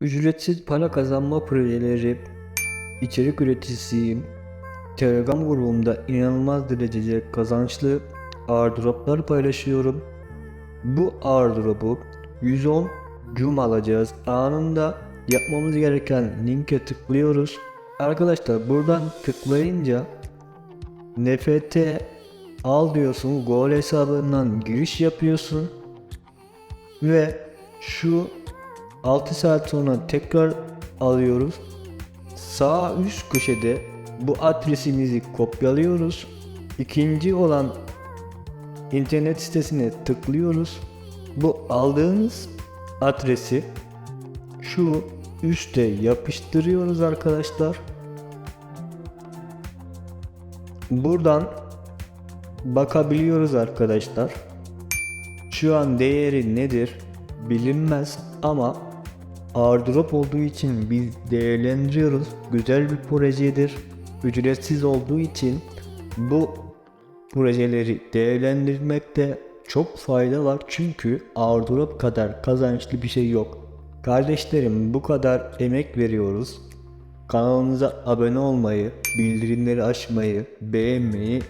Ücretsiz para kazanma projeleri, içerik üreticisiyim. Telegram grubumda inanılmaz derecede kazançlı airdroplar paylaşıyorum. Bu airdrop'u 110 cum alacağız. Anında yapmamız gereken linke tıklıyoruz. Arkadaşlar buradan tıklayınca NFT al diyorsun. Gol hesabından giriş yapıyorsun. Ve şu 6 saat sonra tekrar alıyoruz. Sağ üst köşede bu adresimizi kopyalıyoruz. İkinci olan internet sitesine tıklıyoruz. Bu aldığınız adresi şu üste yapıştırıyoruz arkadaşlar. Buradan bakabiliyoruz arkadaşlar. Şu an değeri nedir bilinmez ama airdrop olduğu için biz değerlendiriyoruz. Güzel bir projedir. Ücretsiz olduğu için bu projeleri değerlendirmekte çok fayda var. Çünkü airdrop kadar kazançlı bir şey yok. Kardeşlerim bu kadar emek veriyoruz. Kanalımıza abone olmayı, bildirimleri açmayı, beğenmeyi